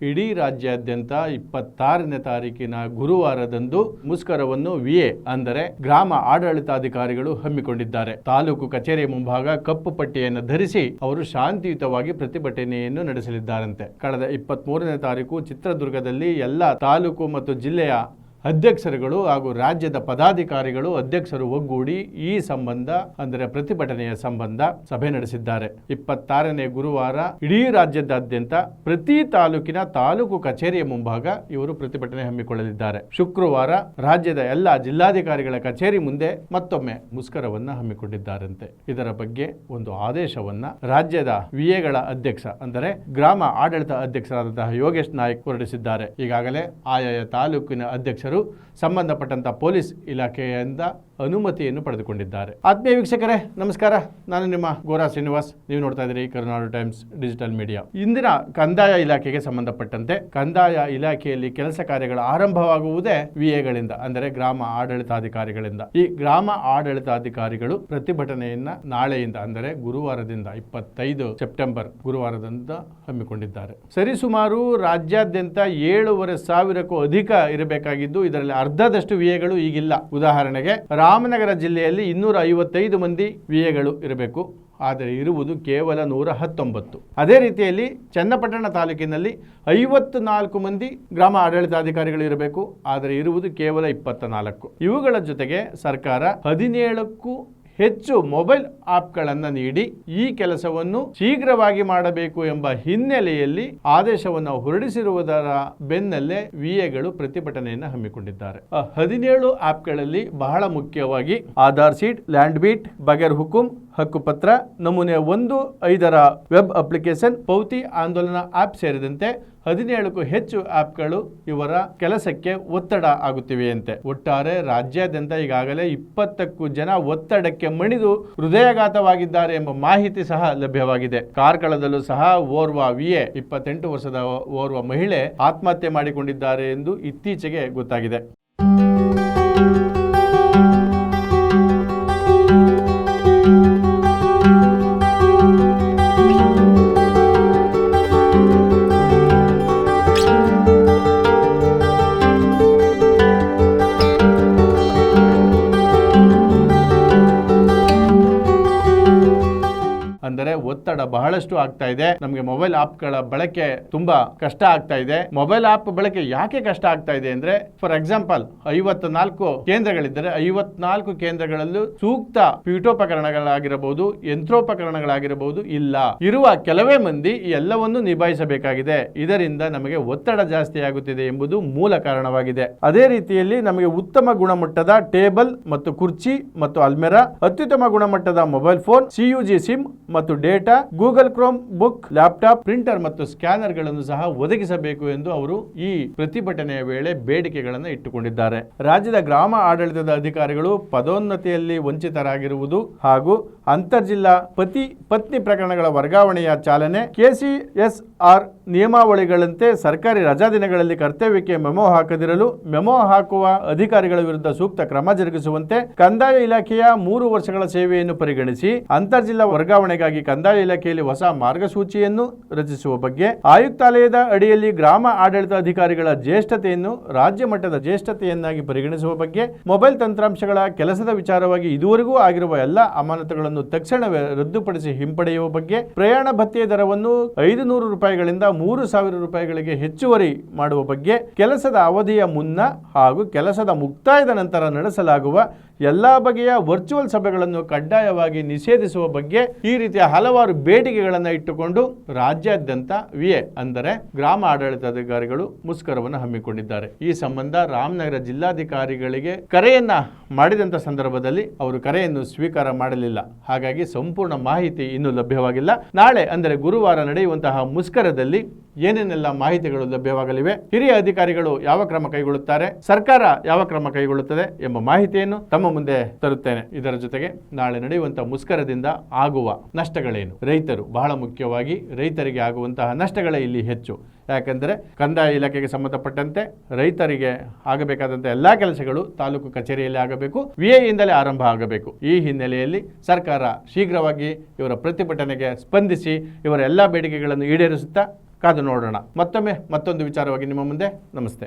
ಇಡೀ ರಾಜ್ಯಾದ್ಯಂತ ಇಪ್ಪತ್ತಾರನೇ ತಾರೀಕಿನ ಗುರುವಾರದಂದು ಮುಷ್ಕರವನ್ನು ವಿಎ ಅಂದರೆ ಗ್ರಾಮ ಆಡಳಿತಾಧಿಕಾರಿಗಳು ಹಮ್ಮಿಕೊಂಡಿದ್ದಾರೆ. ತಾಲೂಕು ಕಚೇರಿ ಮುಂಭಾಗ ಕಪ್ಪು ಪಟ್ಟಿಯನ್ನು ಧರಿಸಿ ಅವರು ಶಾಂತಿಯುತವಾಗಿ ಪ್ರತಿಭಟನೆಯನ್ನು ನಡೆಸಲಿದ್ದಾರಂತೆ. ಕಳೆದ ಇಪ್ಪತ್ತ್ ಮೂರನೇ ತಾರೀಕು ಚಿತ್ರದುರ್ಗದಲ್ಲಿ ಎಲ್ಲ ತಾಲೂಕು ಮತ್ತು ಜಿಲ್ಲೆಯ ಅಧ್ಯಕ್ಷರುಗಳು ಹಾಗೂ ರಾಜ್ಯದ ಪದಾಧಿಕಾರಿಗಳು ಅಧ್ಯಕ್ಷರು ಒಗ್ಗೂಡಿ ಈ ಸಂಬಂಧ, ಅಂದರೆ ಪ್ರತಿಭಟನೆಯ ಸಂಬಂಧ ಸಭೆ ನಡೆಸಿದ್ದಾರೆ. ಇಪ್ಪತ್ತಾರನೇ ಗುರುವಾರ ಇಡೀ ರಾಜ್ಯದಾದ್ಯಂತ ಪ್ರತಿ ತಾಲೂಕಿನ ತಾಲೂಕು ಕಚೇರಿಯ ಮುಂಭಾಗ ಇವರು ಪ್ರತಿಭಟನೆ ಹಮ್ಮಿಕೊಳ್ಳಲಿದ್ದಾರೆ. ಶುಕ್ರವಾರ ರಾಜ್ಯದ ಎಲ್ಲ ಜಿಲ್ಲಾಧಿಕಾರಿಗಳ ಕಚೇರಿ ಮುಂದೆ ಮತ್ತೊಮ್ಮೆ ಮುಷ್ಕರವನ್ನ ಹಮ್ಮಿಕೊಂಡಿದ್ದಾರಂತೆ. ಇದರ ಬಗ್ಗೆ ಒಂದು ಆದೇಶವನ್ನ ರಾಜ್ಯದ ವಿಎಗಳ ಅಧ್ಯಕ್ಷ, ಅಂದರೆ ಗ್ರಾಮ ಆಡಳಿತ ಅಧ್ಯಕ್ಷರಾದಂತಹ ಯೋಗೇಶ್ ನಾಯ್ಕ್ ಹೊರಡಿಸಿದ್ದಾರೆ. ಈಗಾಗಲೇ ಆಯಾಯ ತಾಲೂಕಿನ ಅಧ್ಯಕ್ಷರು ಸಂಬಂಧಪಟ್ಟಂತ ಪೊಲೀಸ್ ಇಲಾಖೆಯಿಂದ ಅನುಮತಿಯನ್ನು ಪಡೆದುಕೊಂಡಿದ್ದಾರೆ. ಆತ್ಮೀಯ ವೀಕ್ಷಕರೇ, ನಮಸ್ಕಾರ. ನಾನು ನಿಮ್ಮ ಗೋರಾ ಶ್ರೀನಿವಾಸ್. ನೀವು ನೋಡ್ತಾ ಇದ್ದೀರಿ ಕರ್ನಾಟಕ ಟೈಮ್ಸ್ ಡಿಜಿಟಲ್ ಮೀಡಿಯಾ. ಇಂದಿನ ಕಂದಾಯ ಇಲಾಖೆಗೆ ಸಂಬಂಧಪಟ್ಟಂತೆ ಕಂದಾಯ ಇಲಾಖೆಯಲ್ಲಿ ಕೆಲಸ ಕಾರ್ಯಗಳು ಆರಂಭವಾಗುವುದೇ ವಿಎಗಳಿಂದ, ಅಂದರೆ ಗ್ರಾಮ ಆಡಳಿತಾಧಿಕಾರಿಗಳಿಂದ. ಈ ಗ್ರಾಮ ಆಡಳಿತಾಧಿಕಾರಿಗಳು ಪ್ರತಿಭಟನೆಯನ್ನ ನಾಳೆಯಿಂದ, ಅಂದರೆ ಗುರುವಾರದಿಂದ ಇಪ್ಪತ್ತೈದು ಸೆಪ್ಟೆಂಬರ್ ಗುರುವಾರದಿಂದ ಹಮ್ಮಿಕೊಂಡಿದ್ದಾರೆ. ಸರಿಸುಮಾರು ರಾಜ್ಯಾದ್ಯಂತ ಏಳೂವರೆ ಸಾವಿರಕ್ಕೂ ಅಧಿಕ ಇರಬೇಕಾಗಿದ್ದು, ಇದರಲ್ಲಿ ಅರ್ಧದಷ್ಟು ವಿಎಗಳು ಈಗಿಲ್ಲ. ಉದಾಹರಣೆಗೆ ರಾಮನಗರ ಜಿಲ್ಲೆಯಲ್ಲಿ ಇನ್ನೂರ ಐವತ್ತೈದು ಮಂದಿ ವಿಎಗಳು ಇರಬೇಕು. ಆದರೆ ಇರುವುದು ಕೇವಲ ನೂರ ಹತ್ತೊಂಬತ್ತು ಅದೇ ರೀತಿಯಲ್ಲಿ ಚನ್ನಪಟ್ಟಣ ತಾಲೂಕಿನಲ್ಲಿ ಐವತ್ತು ನಾಲ್ಕು ಮಂದಿ ಗ್ರಾಮ ಆಡಳಿತಾಧಿಕಾರಿಗಳು ಇರಬೇಕು. ಆದರೆ ಇರುವುದು ಕೇವಲ ಇಪ್ಪತ್ತ ನಾಲ್ಕು ಇವುಗಳ ಜೊತೆಗೆ ಸರ್ಕಾರ ಹದಿನೇಳಕ್ಕೂ ಹೆಚ್ಚು ಮೊಬೈಲ್ ಆಪ್ಗಳನ್ನು ನೀಡಿ ಈ ಕೆಲಸವನ್ನು ಶೀಘ್ರವಾಗಿ ಮಾಡಬೇಕು ಎಂಬ ಹಿನ್ನೆಲೆಯಲ್ಲಿ ಆದೇಶವನ್ನು ಹೊರಡಿಸಿರುವುದರ ಬೆನ್ನಲ್ಲೇ ವಿಎಗಳು ಪ್ರತಿಭಟನೆಯನ್ನು ಹಮ್ಮಿಕೊಂಡಿದ್ದಾರೆ. ಹದಿನೇಳು ಆಪ್ಗಳಲ್ಲಿ ಬಹಳ ಮುಖ್ಯವಾಗಿ ಆಧಾರ್ ಸೀಟ್, ಲ್ಯಾಂಡ್ ಬೀಟ್ ಬಗರ್ ಹುಕುಂ, ಹಕ್ಕುಪತ್ರ, ನಮೂನೆ ಒಂದು, ಐದರ ವೆಬ್ ಅಪ್ಲಿಕೇಶನ್, ಪೌತಿ ಆಂದೋಲನ ಆಪ್ ಸೇರಿದಂತೆ ಹದಿನೇಳಕ್ಕೂ ಹೆಚ್ಚು ಆ್ಯಪ್ಗಳು ಇವರ ಕೆಲಸಕ್ಕೆ ಒತ್ತಡ ಆಗುತ್ತಿವೆಯಂತೆ. ಒಟ್ಟಾರೆ ರಾಜ್ಯಾದ್ಯಂತ ಈಗಾಗಲೇ ಇಪ್ಪತ್ತಕ್ಕೂ ಜನ ಒತ್ತಡಕ್ಕೆ ಮಣಿದು ಹೃದಯಾಘಾತವಾಗಿದ್ದಾರೆ ಎಂಬ ಮಾಹಿತಿ ಸಹ ಲಭ್ಯವಾಗಿದೆ. ಕಾರ್ಕಳದಲ್ಲೂ ಸಹ ಓರ್ವ ವಿಎ, ಇಪ್ಪತ್ತೆಂಟು ವರ್ಷದ ಓರ್ವ ಮಹಿಳೆ ಆತ್ಮಹತ್ಯೆ ಮಾಡಿಕೊಂಡಿದ್ದಾರೆ ಎಂದು ಇತ್ತೀಚೆಗೆ ಗೊತ್ತಾಗಿದೆ. ಬಹಳಷ್ಟು ಆಗ್ತಾ ಇದೆ. ನಮಗೆ ಮೊಬೈಲ್ ಆಪ್ಗಳ ಬಳಕೆ ತುಂಬಾ ಕಷ್ಟ ಆಗ್ತಾ ಇದೆ. ಮೊಬೈಲ್ ಆಪ್ ಬಳಕೆ ಯಾಕೆ ಕಷ್ಟ ಆಗ್ತಾ ಇದೆ ಅಂದ್ರೆ ಫಾರ್ ಎಕ್ಸಾಂಪಲ್ ಐವತ್ ನಾಲ್ಕು ಕೇಂದ್ರಗಳಿದ್ದರೆ, ಐವತ್ನಾಲ್ಕು ಕೇಂದ್ರಗಳಲ್ಲೂ ಸೂಕ್ತ ಪೀಠೋಪಕರಣಗಳಾಗಿರಬಹುದು, ಯಂತ್ರೋಪಕರಣಗಳಾಗಿರಬಹುದು ಇಲ್ಲ. ಇರುವ ಕೆಲವೇ ಮಂದಿ ಎಲ್ಲವನ್ನು ನಿಭಾಯಿಸಬೇಕಾಗಿದೆ. ಇದರಿಂದ ನಮಗೆ ಒತ್ತಡ ಜಾಸ್ತಿ ಆಗುತ್ತಿದೆ ಎಂಬುದು ಮೂಲ ಕಾರಣವಾಗಿದೆ. ಅದೇ ರೀತಿಯಲ್ಲಿ ನಮಗೆ ಉತ್ತಮ ಗುಣಮಟ್ಟದ ಟೇಬಲ್ ಮತ್ತು ಕುರ್ಚಿ ಮತ್ತು ಅಲ್ಮೆರಾ, ಅತ್ಯುತ್ತಮ ಗುಣಮಟ್ಟದ ಮೊಬೈಲ್ ಫೋನ್ ಸಿಯುಜಿ ಸಿಮ್ ಮತ್ತು data Google Chromebook, laptop, printer ಮತ್ತು ಸ್ಕ್ಯಾನರ್ಗಳನ್ನು ಸಹ ಒದಗಿಸಬೇಕು ಎಂದು ಅವರು ಈ ಪ್ರತಿಭಟನೆಯ ವೇಳೆ ಬೇಡಿಕೆಗಳನ್ನು ಇಟ್ಟುಕೊಂಡಿದ್ದಾರೆ. ರಾಜ್ಯದ ಗ್ರಾಮ ಆಡಳಿತದ ಅಧಿಕಾರಿಗಳು ಪದೋನ್ನತಿಯಲ್ಲಿ ವಂಚಿತರಾಗಿರುವುದು ಹಾಗೂ ಅಂತರ್ಜಿಲ್ಲಾ ಪತಿ, ಪತ್ನಿ ಪ್ರಕರಣಗಳ ವರ್ಗಾವಣೆಯ ಚಾಲನೆ, ಕೆಸಿಎಸ್ಆರ್ ನಿಯಮಾವಳಿಗಳಂತೆ ಸರ್ಕಾರಿ ರಜಾ ದಿನಗಳಲ್ಲಿ ಕರ್ತವ್ಯಕ್ಕೆ ಮೆಮೊ ಹಾಕದಿರಲು, ಮೆಮೊ ಹಾಕುವ ಅಧಿಕಾರಿಗಳ ವಿರುದ್ಧ ಸೂಕ್ತ ಕ್ರಮ ಜರುಗಿಸುವಂತೆ ಕಂದಾಯ ಇಲಾಖೆಯ ಮೂರು ವರ್ಷಗಳ ಸೇವೆಯನ್ನು ಪರಿಗಣಿಸಿ, ಅಂತರ್ಜಿಲ್ಲಾ ವರ್ಗಾವಣೆಗಾಗಿ ಕಂದಾಯ ಇಲಾಖೆಯಲ್ಲಿ ಹೊಸ ಮಾರ್ಗಸೂಚಿಯನ್ನು ರಚಿಸುವ ಬಗ್ಗೆ ಆಯುಕ್ತಾಲಯದ ಅಡಿಯಲ್ಲಿ ಗ್ರಾಮ ಆಡಳಿತ ಅಧಿಕಾರಿಗಳ ಜ್ಯೇಷ್ಠತೆಯನ್ನು ರಾಜ್ಯ ಮಟ್ಟದ ಜ್ಯೇಷ್ಠತೆಯನ್ನಾಗಿ ಪರಿಗಣಿಸುವ ಬಗ್ಗೆ ಮೊಬೈಲ್ ತಂತ್ರಾಂಶಗಳ ಕೆಲಸದ ವಿಚಾರವಾಗಿ ಇದುವರೆಗೂ ಆಗಿರುವ ಎಲ್ಲ ಅಮಾನತುಗಳನ್ನು ತಕ್ಷಣವೇ ರದ್ದುಪಡಿಸಿ ಹಿಂಪಡೆಯುವ ಬಗ್ಗೆ ಪ್ರಯಾಣ ಭತ್ಯೆ ದರವನ್ನು ಐದು ನೂರು ರೂಪಾಯಿಗಳಿಂದ ಮೂರು ಸಾವಿರ ರೂಪಾಯಿಗಳಿಗೆ ಹೆಚ್ಚುವರಿ ಮಾಡುವ ಬಗ್ಗೆ ಕೆಲಸದ ಅವಧಿಯ ಮುನ್ನ ಹಾಗೂ ಕೆಲಸದ ಮುಕ್ತಾಯದ ನಂತರ ನಡೆಸಲಾಗುವ ಎಲ್ಲ ಬಗೆಯ ವರ್ಚುವಲ್ ಸಭೆಗಳನ್ನು ಕಡ್ಡಾಯವಾಗಿ ನಿಷೇಧಿಸುವ ಬಗ್ಗೆ ಈ ರೀತಿಯ ಹಲವಾರು ಬೇಡಿಕೆಗಳನ್ನು ಇಟ್ಟುಕೊಂಡು ರಾಜ್ಯಾದ್ಯಂತ ವಿಎ ಅಂದರೆ ಗ್ರಾಮ ಆಡಳಿತಾಧಿಕಾರಿಗಳು ಮುಷ್ಕರವನ್ನು ಹಮ್ಮಿಕೊಂಡಿದ್ದಾರೆ. ಈ ಸಂಬಂಧ ರಾಮನಗರ ಜಿಲ್ಲಾಧಿಕಾರಿಗಳಿಗೆ ಕರೆಯನ್ನ ಮಾಡಿದಂಥ ಸಂದರ್ಭದಲ್ಲಿ ಅವರು ಕರೆಯನ್ನು ಸ್ವೀಕಾರ ಮಾಡಲಿಲ್ಲ. ಹಾಗಾಗಿ ಸಂಪೂರ್ಣ ಮಾಹಿತಿ ಇನ್ನೂ ಲಭ್ಯವಾಗಿಲ್ಲ. ನಾಳೆ ಅಂದರೆ ಗುರುವಾರ ನಡೆಯುವಂತಹ ಮುಷ್ಕರದಲ್ಲಿ ಏನೇನೆಲ್ಲ ಮಾಹಿತಿಗಳು ಲಭ್ಯವಾಗಲಿವೆ? ಹಿರಿಯ ಅಧಿಕಾರಿಗಳು ಯಾವ ಕ್ರಮ ಕೈಗೊಳ್ಳುತ್ತಾರೆ? ಸರ್ಕಾರ ಯಾವ ಕ್ರಮ ಕೈಗೊಳ್ಳುತ್ತದೆ ಎಂಬ ಮಾಹಿತಿಯನ್ನು ತಮ್ಮ ಮುಂದೆ ತರುತ್ತೇನೆ. ಇದರ ಜೊತೆಗೆ ನಾಳೆ ನಡೆಯುವಂತಹ ಮುಷ್ಕರದಿಂದ ಆಗುವ ನಷ್ಟಗಳೇನು? ರೈತರು ಬಹಳ ಮುಖ್ಯವಾಗಿ ರೈತರಿಗೆ ಆಗುವಂತಹ ನಷ್ಟಗಳೇ ಇಲ್ಲಿ ಹೆಚ್ಚು. ಯಾಕೆಂದರೆ ಕಂದಾಯ ಇಲಾಖೆಗೆ ಸಂಬಂಧಪಟ್ಟಂತೆ ರೈತರಿಗೆ ಆಗಬೇಕಾದಂಥ ಎಲ್ಲ ಕೆಲಸಗಳು ತಾಲೂಕು ಕಚೇರಿಯಲ್ಲಿ ಆಗಬೇಕು ವಿಎಯಿಂದಲೇ ಆರಂಭ ಆಗಬೇಕು. ಈ ಹಿನ್ನೆಲೆಯಲ್ಲಿ ಸರ್ಕಾರ ಶೀಘ್ರವಾಗಿ ಇವರ ಪ್ರತಿಭಟನೆಗೆ ಸ್ಪಂದಿಸಿ ಇವರ ಎಲ್ಲ ಬೇಡಿಕೆಗಳನ್ನು ಈಡೇರಿಸುತ್ತಾ ಕಾದು ನೋಡೋಣ. ಮತ್ತೊಮ್ಮೆ ಮತ್ತೊಂದು ವಿಚಾರವಾಗಿ ನಿಮ್ಮ ಮುಂದೆ. ನಮಸ್ತೆ.